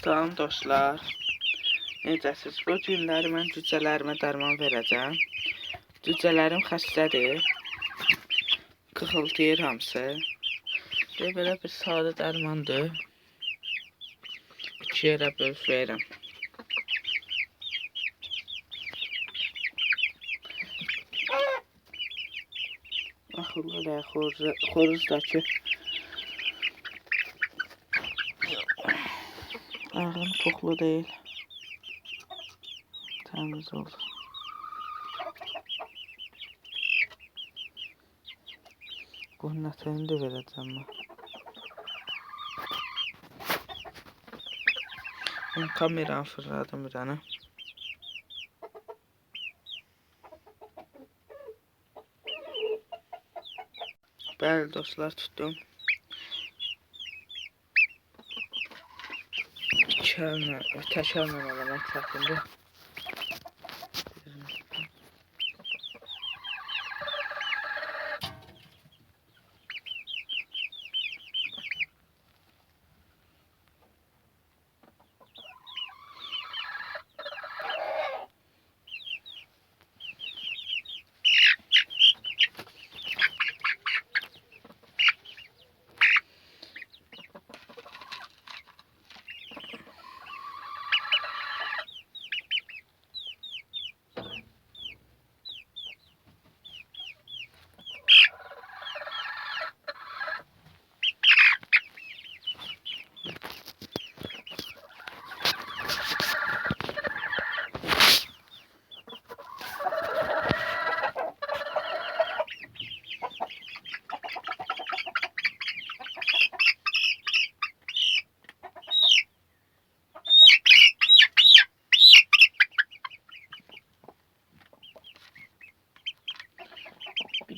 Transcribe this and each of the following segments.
Salam dostlar. Necəsiz? Bu günləri mən cücələrimə dərman verəcəm. Cücələrim xəstədir. Qıxıldayır hamısı. Və belə bir sadə dərmandır. İki yerə bölüb verirəm. Axırlı xoruz, xoruzdakı Ayağım toklu değil. Temiz oldu. Bunun etini de vereceğim ben. Ben kameramı fırladım bir tane. Bəli dostlar tuttum. Çəlmə, təkərlə eləmək çətindir.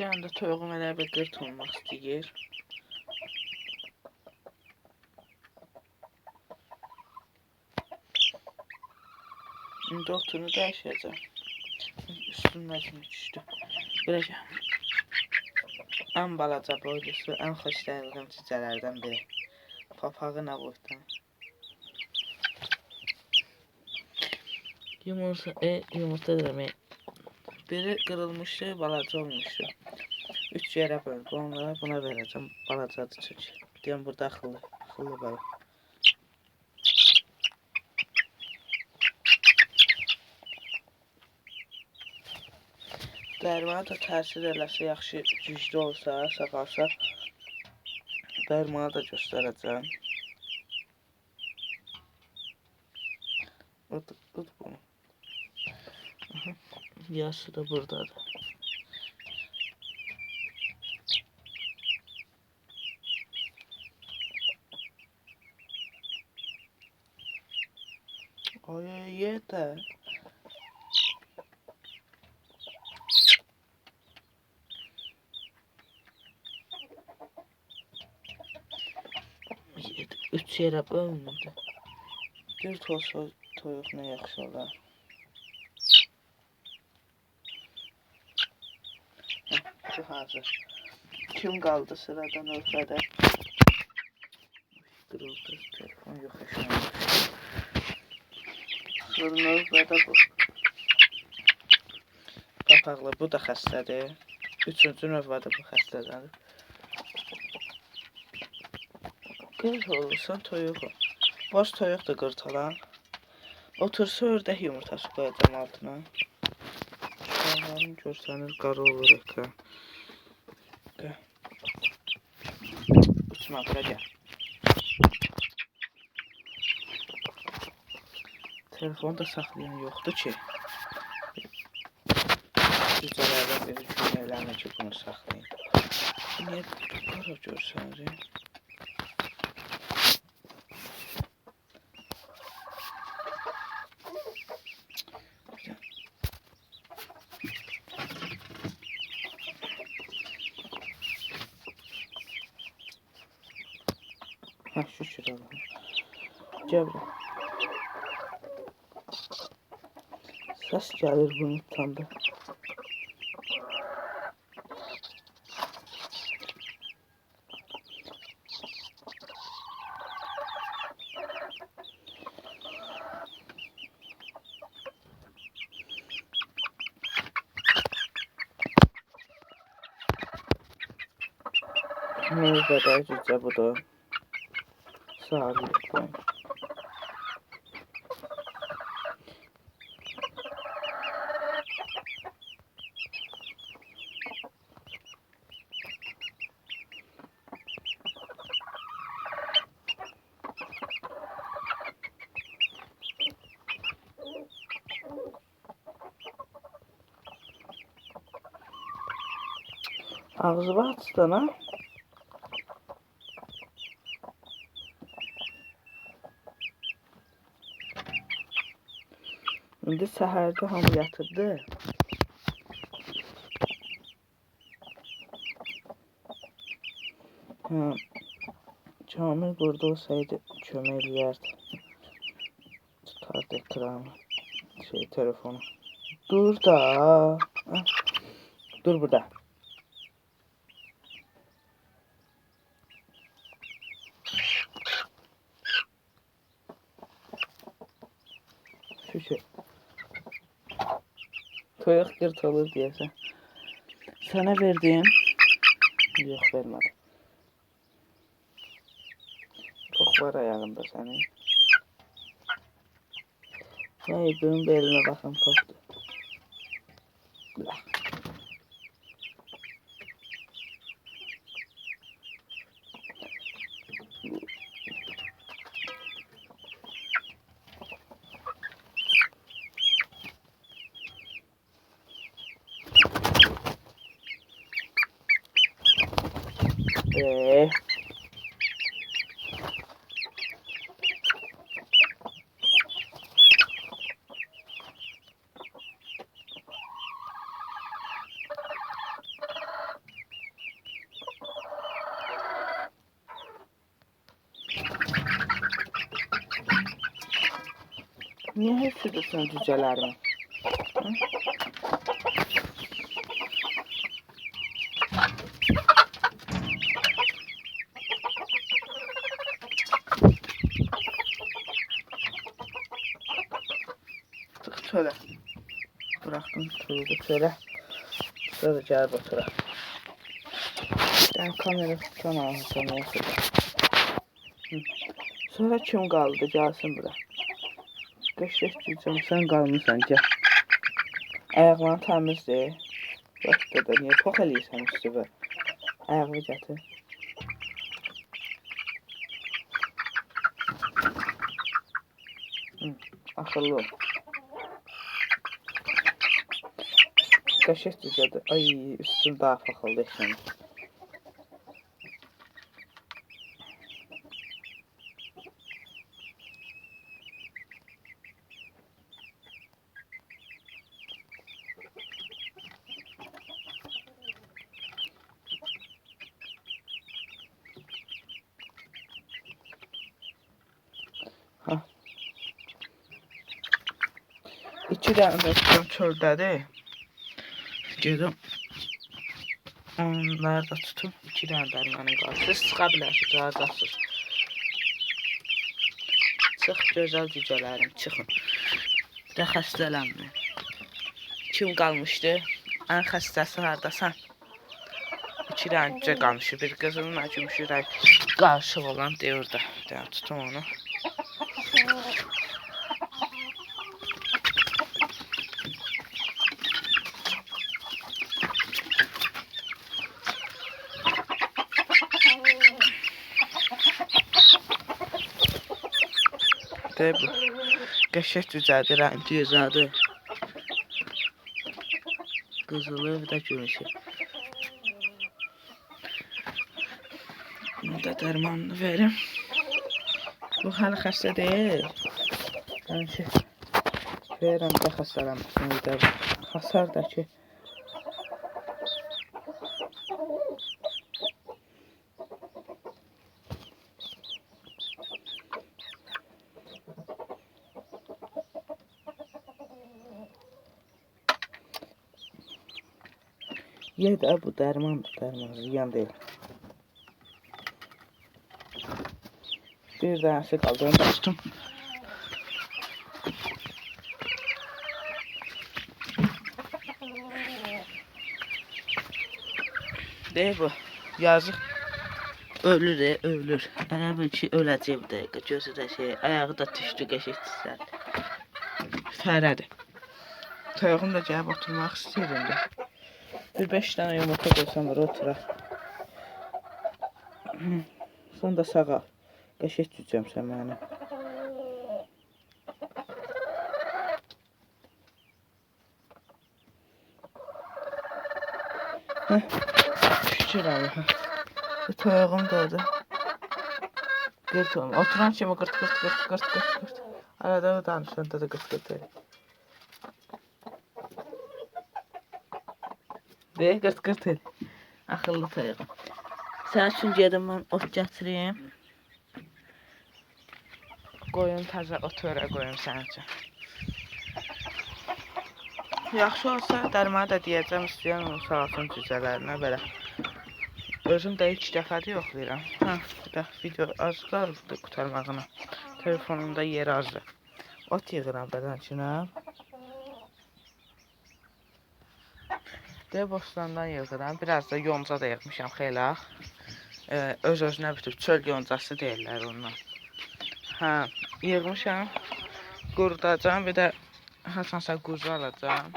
Dənə də toyuğum elə bir qırt olmaq istəyir. İndi otunu dəyişəcəm. Üstümdən düşdü. Belə Ən balaca boylusu, ən xoş gəldiyim cücələrdən biri. Papağı nə boyutdan. Yumurta, e, yumurta demək. Biri kırılmıştı, balaca olmuştu. Üç yere böldü. Onlara buna vereceğim. Balacadı çünkü. Diyorum burada akıllı. Akıllı bala. Dərmanı da təsir eləsə, yaxşı güclü olsa, sağalsa, dərmanı da göstərəcəm. Ut, ut bunu. Yaşı da buradadır. Ay yeter. Üç yerə bölünürdü. Dörd olsa toyuq nə yaxşı olar. Bu hazır. Kim kaldı sırada növbədə? Qırıldı, telefon yox yaşamamış. Sonra növbədə bu. Papaqlı, bu da xəstədir. Üçüncü növbədə bu xəstədəndir. Qırt olursan toyuq ol. Boş toyuq da qırtalan. Otursa ördək yumurtası qoyacam altına. Şahlarını görsəniz qara olur ekran. Uçma bura gel. Telefonda saxlayan yoxdur ki. Cücələrdən biri cümlələrlə ki bunu saxlayın. Niyə qara görsəniz? Ha şükür Allah'ım. Gel buraya. ses gelir bundan da. Nerede de cüce bu da. Sağ olun. Tutana. İndi səhərdə hamı yatırdı. Ha, Kamil burada olsaydı kömək eləyərdi. Tutardı ekranı. Şey, telefonu. Dur da. Ha. Dur burada. Şu şey. Toyuq qırt olur deyəsən. Sənə verdim. Yox, vermədim. Çox var ayağında sənin. Hey, bunun belinə baxın, toxdur. É. Niye hepsi de söndürücüler? Çöle. Sonra gel batıra. Ben kamera tutan neyse. Hı. Sonra kim kaldı gelsin bura. Qəşəng cücəm sən qalmısan gəl. Ayaqlarını təmizlə. Bax da niyə pox eləyirsən üstüvə? Ayağını gətir. Hı, ol. Qəşəng cücədir. Ay, üstüm daha paxıldı şimdi. İki tutam çöldədir. Gedim. Onları da tutum. İki dənə dərmanım qaldı. Siz çıxa bilərsiniz, razısınız. Çıx gözəl cücələrim, çıxın. Bir də xəstələnməyin. Kim qalmışdı? Ən xəstəsi hardasan? İki dənə cücə qalmışdı. Bir qızılın gümüş ürək qarışıq olan deyir orada. Deyəm, tutum onu. Bu. Qəşəng cücədir, rəngi gözəldir. Qızılı bir də gümüşü. Bunu da dərmanını verim. Bu hələ xəstə deyil. Həmişə verirəm də xəstələnməsin. Bir də ki. Ye də bu dərmandır, dərman ziyan deyil. Bir dənəsi qaldı, onu da tutum. Deyil bu, yazıq. Ölür, e, ölür. Elə bil ki, öləcək bir dəqiqə. Gözü də şey, ayağı da düşdü qəşəngçisən. Fərədir. Toyuğum da gəlib oturmaq istəyir indi. Bir beş dənə yumurta qoysam bura oturaq. Sən də sağ ol. Qəşəng cücəm sən məni. Heh. Şükür Allah'a. Bu toyuğum doğdu. Qırt olma. Oturan kimi qırt qırt qırt qırt qırt qırt. Arada danışanda da qırt qırt elə. De qırt qırt elə. Akıllı toyuğum. Sən üçün gedim mən ot gətirim. Qoyun təzə ot verə qoyum sənin üçün. Yaxşı olsa dərmanı da deyəcəm istəyən olsa alsın cücələrinə belə. Özüm də ilk dəfədir yoxlayıram. Hə, bir də video az qaldı qutarmağına. Telefonumda yer azdır. Ot yığıram bədən De bostandan yığıram. Biraz da yonca da yığmışam xeyli. Ee, öz özünə bitib çöl yoncası deyirlər ondan. Hə, yığmışam. Qurudacam, bir də hasansa quzu alacam.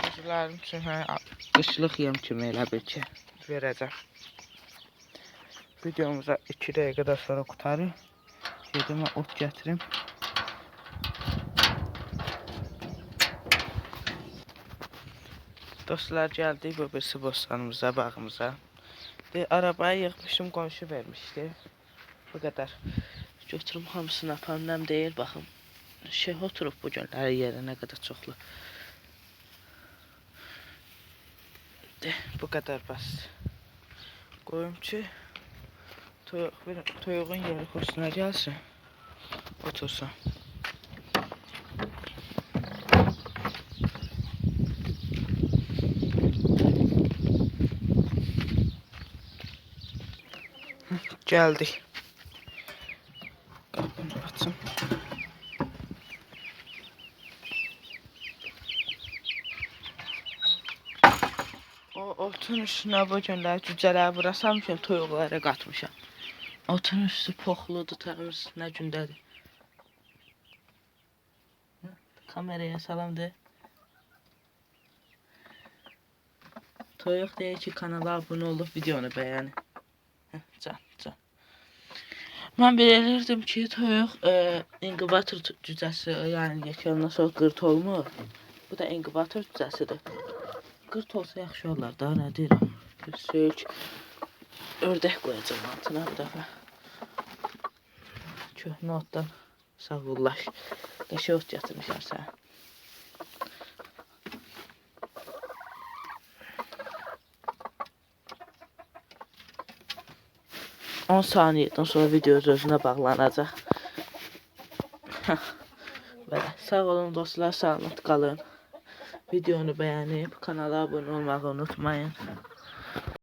Quzularım üçün hə, qışlıq yem kimi elə bil ki verəcəm. Videomuza 2 dəqiqədən sonra qutarır. Gedim mən ot gətirim. Dostlar gəldik bu birisi bostanımıza, bağımıza. De, arabaya yığmışım, qonşu vermişdi. Bu qədər. Götürüm hamısını aparım, nəm deyil, baxım. Şey oturub bu günləri yerə nə qədər. De, bu qədər bəs. Qoyum ki, toyuq, toyuğun yeri xoşuna gəlsin. Otursun. Geldik. Kapını açım. O otun üstünə bu günlər cücələri vurasam üçün toyuqlara qatmışam. Otun üstü poxludur, təmiz, nə gündədir. Kameraya salam de. Toyuq deyir ki, kanala abunə olub videonu bəyənin. Heh, Can, Mən bilirdim ki, toyuq e, inkubator cücəsi, yəni yekəndən sonra qırt olmur. Bu da inkubator cücəsidir. Qırt olsa yaxşı olar da, nə deyirəm. Bir ördək qoyacağım altına bir dəfə. Köhnə otdan sağollaş. Qəşə ot gətirmişəm sənə. On saniyədən sonra video öz özünə bağlanacaq. Belə. Sağ olun dostlar, sağlıqlı qalın. Videonu bəyənib kanala abunə olmağı unutmayın.